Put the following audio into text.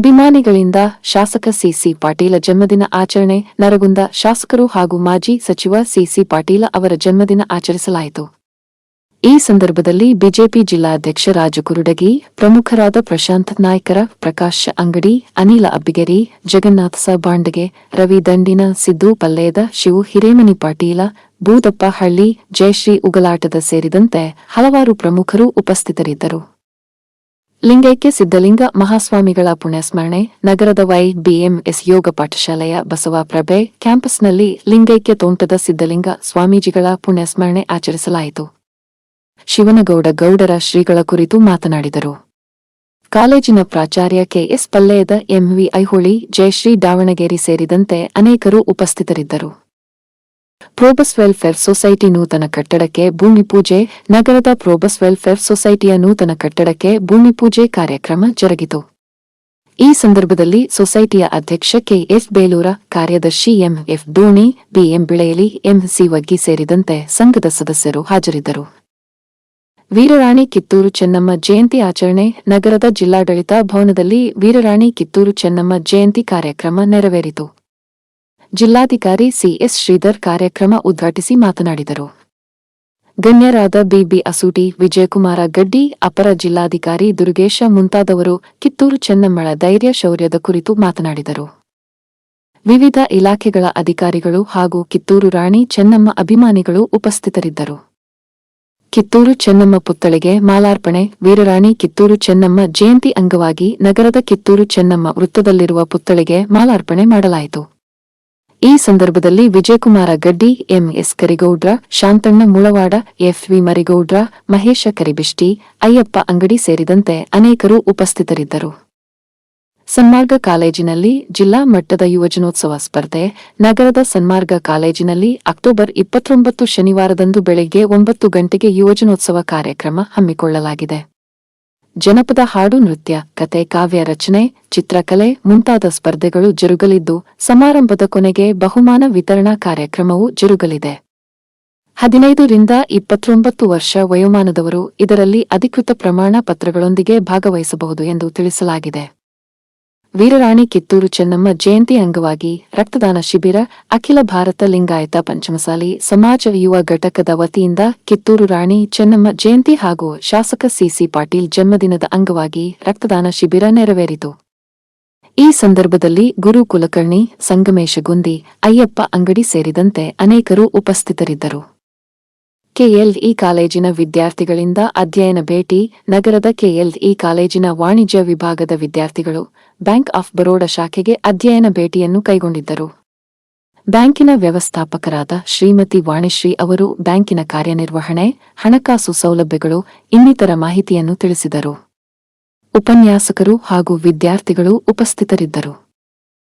ಅಭಿಮಾನಿಗಳಿಂದ ಶಾಸಕ ಸಿಸಿ ಪಾಟೀಲ ಜನ್ಮದಿನ ಆಚರಣೆ ನರಗುಂದ ಶಾಸಕರು ಹಾಗೂ ಮಾಜಿ ಸಚಿವ ಸಿಸಿ ಪಾಟೀಲ ಅವರ ಜನ್ಮದಿನ ಆಚರಿಸಲಾಯಿತು. ಈ ಸಂದರ್ಭದಲ್ಲಿ ಬಿಜೆಪಿ ಜಿಲ್ಲಾಧ್ಯಕ್ಷ ರಾಜು ಕುರುಡಗಿ, ಪ್ರಮುಖರಾದ ಪ್ರಶಾಂತ್ ನಾಯ್ಕರ, ಪ್ರಕಾಶ್ ಅಂಗಡಿ, ಅನಿಲ ಅಬ್ಬಿಗೆರಿ, ಜಗನ್ನಾಥ ಸ ರವಿ ದಂಡಿನ, ಸಿದ್ದು ಪಲ್ಲೇದ, ಶಿವು ಹಿರೇಮನಿ ಪಾಟೀಲ ಬೂದಪ್ಪ ಹಳ್ಳಿ, ಜಯಶ್ರೀ ಉಗಲಾಟದ ಸೇರಿದಂತೆ ಹಲವಾರು ಪ್ರಮುಖರು ಉಪಸ್ಥಿತರಿದ್ದರು. ಲಿಂಗೈಕ್ಯ ಸಿದ್ದಲಿಂಗ ಮಹಾಸ್ವಾಮಿಗಳ ಪುಣ್ಯಸ್ಮರಣೆ, ನಗರದ ವೈ ಬಿಎಂಎಸ್ ಯೋಗ ಪಾಠಶಾಲೆಯ ಬಸವ ಪ್ರಭೆ ಕ್ಯಾಂಪಸ್ನಲ್ಲಿ ಲಿಂಗೈಕ್ಯ ತೋಂಟದ ಸಿದ್ದಲಿಂಗ ಸ್ವಾಮೀಜಿಗಳ ಪುಣ್ಯಸ್ಮರಣೆ ಆಚರಿಸಲಾಯಿತು. ಶಿವನಗೌಡ ಗೌಡರ ಶ್ರೀಗಳ ಕುರಿತು ಮಾತನಾಡಿದರು. ಕಾಲೇಜಿನ ಪ್ರಾಚಾರ್ಯ ಕೆಎಸ್ ಪಲ್ಲೆಯದ ಎಂವಿ ಐಹೊಳಿ, ಜಯಶ್ರೀ ದಾವಣಗೆರೆ ಸೇರಿದಂತೆ ಅನೇಕರು ಉಪಸ್ಥಿತರಿದ್ದರು. ಪ್ರೋಬಸ್ ವೆಲ್ಫೇರ್ ಸೊಸೈಟಿ ನೂತನ ಕಟ್ಟಡಕ್ಕೆ ಭೂಮಿ ಪೂಜೆ, ನಗರದ ಪ್ರೋಬಸ್ ವೆಲ್ಫೇರ್ ಸೊಸೈಟಿಯ ನೂತನ ಕಟ್ಟಡಕ್ಕೆ ಭೂಮಿ ಪೂಜೆ ಕಾರ್ಯಕ್ರಮ ಜರುಗಿತು. ಈ ಸಂದರ್ಭದಲ್ಲಿ ಸೊಸೈಟಿಯ ಅಧ್ಯಕ್ಷ ಕೆಎಸ್ ಬೇಲೂರ, ಕಾರ್ಯದರ್ಶಿ ಎಂಎಫ್ ದೋಣಿ ಬಿಎಂ ಬಿಳೆಯಲಿ ಎಂಸಿ ವಗ್ಗಿ ಸೇರಿದಂತೆ ಸಂಘದ ಸದಸ್ಯರು ಹಾಜರಿದ್ದರು. ವೀರರಾಣಿ ಕಿತ್ತೂರು ಚೆನ್ನಮ್ಮ ಜಯಂತಿ ಆಚರಣೆ, ನಗರದ ಜಿಲ್ಲಾಡಳಿತ ಭವನದಲ್ಲಿ ವೀರರಾಣಿ ಕಿತ್ತೂರು ಚೆನ್ನಮ್ಮ ಜಯಂತಿ ಕಾರ್ಯಕ್ರಮ ನೆರವೇರಿತು. ಜಿಲ್ಲಾಧಿಕಾರಿ ಸಿಎಸ್ ಶ್ರೀಧರ್ ಕಾರ್ಯಕ್ರಮ ಉದ್ಘಾಟಿಸಿ ಮಾತನಾಡಿದರು. ಗಣ್ಯರಾದ ಬಿಬಿ ಅಸೂಟಿ, ವಿಜಯಕುಮಾರ ಗಡ್ಡಿ, ಅಪರ ಜಿಲ್ಲಾಧಿಕಾರಿ ದುರ್ಗೇಶ ಮುಂತಾದವರು ಕಿತ್ತೂರು ಚೆನ್ನಮ್ಮಳ ಧೈರ್ಯ ಶೌರ್ಯದ ಕುರಿತು ಮಾತನಾಡಿದರು. ವಿವಿಧ ಇಲಾಖೆಗಳ ಅಧಿಕಾರಿಗಳು ಹಾಗೂ ಕಿತ್ತೂರು ರಾಣಿ ಚೆನ್ನಮ್ಮ ಅಭಿಮಾನಿಗಳು ಉಪಸ್ಥಿತರಿದ್ದರು. ಕಿತ್ತೂರು ಚೆನ್ನಮ್ಮ ಪುತ್ಥಳಿಗೆ ಮಾಲಾರ್ಪಣೆ, ವೀರರಾಣಿ ಕಿತ್ತೂರು ಚೆನ್ನಮ್ಮ ಜಯಂತಿ ಅಂಗವಾಗಿ ನಗರದ ಕಿತ್ತೂರು ಚೆನ್ನಮ್ಮ ವೃತ್ತದಲ್ಲಿರುವ ಪುತ್ಥಳಿಗೆ ಮಾಲಾರ್ಪಣೆ ಮಾಡಲಾಯಿತು. ಈ ಸಂದರ್ಭದಲ್ಲಿ ವಿಜಯಕುಮಾರ ಗಡ್ಡಿ ಎಂಎಸ್ ಕರಿಗೌಡ್ರ, ಶಾಂತಣ್ಣ ಮುಳವಾಡ ಎಫ್ವಿ ಮರಿಗೌಡ್ರ, ಮಹೇಶ ಕರಿಬಿಷ್ಟಿ, ಅಯ್ಯಪ್ಪ ಅಂಗಡಿ ಸೇರಿದಂತೆ ಅನೇಕರು ಉಪಸ್ಥಿತರಿದ್ದರು. ಸನ್ಮಾರ್ಗ ಕಾಲೇಜಿನಲ್ಲಿ ಜಿಲ್ಲಾ ಮಟ್ಟದ ಯುವಜನೋತ್ಸವ ಸ್ಪರ್ಧೆ, ನಗರದ ಸನ್ಮಾರ್ಗ ಕಾಲೇಜಿನಲ್ಲಿ ಅಕ್ಟೋಬರ್ ಇಪ್ಪತ್ತೊಂಬತ್ತು ಶನಿವಾರದಂದು ಬೆಳಗ್ಗೆ ಒಂಬತ್ತು ಗಂಟೆಗೆ ಯುವಜನೋತ್ಸವ ಕಾರ್ಯಕ್ರಮ ಹಮ್ಮಿಕೊಳ್ಳಲಾಗಿದೆ. ಜನಪದ ಹಾಡು ನೃತ್ಯ, ಕತೆ, ಕಾವ್ಯ ರಚನೆ, ಚಿತ್ರಕಲೆ ಮುಂತಾದ ಸ್ಪರ್ಧೆಗಳು ಜರುಗಲಿದ್ದು, ಸಮಾರಂಭದ ಕೊನೆಗೆ ಬಹುಮಾನ ವಿತರಣಾ ಕಾರ್ಯಕ್ರಮವೂ ಜರುಗಲಿದೆ. ಹದಿನೈದರಿಂದ ಇಪ್ಪತ್ತೊಂಬತ್ತು ವರ್ಷ ವಯೋಮಾನದವರು ಇದರಲ್ಲಿ ಅಧಿಕೃತ ಪ್ರಮಾಣ ಪತ್ರಗಳೊಂದಿಗೆ ಭಾಗವಹಿಸಬಹುದು ಎಂದು ತಿಳಿಸಲಾಗಿದೆ. ವೀರರಾಣಿ ಕಿತ್ತೂರು ಚೆನ್ನಮ್ಮ ಜಯಂತಿ ಅಂಗವಾಗಿ ರಕ್ತದಾನ ಶಿಬಿರ ಅಖಿಲ ಭಾರತ ಲಿಂಗಾಯತ ಪಂಚಮಸಾಲಿ ಸಮಾಜ ಯುವ ಘಟಕದ ವತಿಯಿಂದ ಕಿತ್ತೂರು ರಾಣಿ ಚೆನ್ನಮ್ಮ ಜಯಂತಿ ಹಾಗೂ ಶಾಸಕ ಸಿಸಿ ಪಾಟೀಲ್ ಜನ್ಮದಿನದ ಅಂಗವಾಗಿ ರಕ್ತದಾನ ಶಿಬಿರ ನೆರವೇರಿತು. ಈ ಸಂದರ್ಭದಲ್ಲಿ ಗುರು ಕುಲಕರ್ಣಿ, ಸಂಗಮೇಶ ಗುಂದಿ, ಅಯ್ಯಪ್ಪ ಅಂಗಡಿ ಸೇರಿದಂತೆ ಅನೇಕರು ಉಪಸ್ಥಿತರಿದ್ದರು. ಕೆಎಲ್ಇ ಕಾಲೇಜಿನ ವಿದ್ಯಾರ್ಥಿಗಳಿಂದ ಅಧ್ಯಯನ ಭೇಟಿ, ನಗರದ ಕೆಎಲ್ಇ ಕಾಲೇಜಿನ ವಾಣಿಜ್ಯ ವಿಭಾಗದ ವಿದ್ಯಾರ್ಥಿಗಳು, ಬ್ಯಾಂಕ್ ಆಫ್ ಬರೋಡಾ ಶಾಖೆಗೆ ಅಧ್ಯಯನ ಭೇಟಿಯನ್ನು ಕೈಗೊಂಡಿದ್ದರು. ಬ್ಯಾಂಕಿನ ವ್ಯವಸ್ಥಾಪಕರಾದ ಶ್ರೀಮತಿ ವಾಣಿಶ್ರೀ ಅವರು ಬ್ಯಾಂಕಿನ ಕಾರ್ಯನಿರ್ವಹಣೆ, ಹಣಕಾಸು ಸೌಲಭ್ಯಗಳು, ಇನ್ನಿತರ ಮಾಹಿತಿಯನ್ನು ತಿಳಿಸಿದರು. ಉಪನ್ಯಾಸಕರು ಹಾಗೂ ವಿದ್ಯಾರ್ಥಿಗಳು ಉಪಸ್ಥಿತರಿದ್ದರು.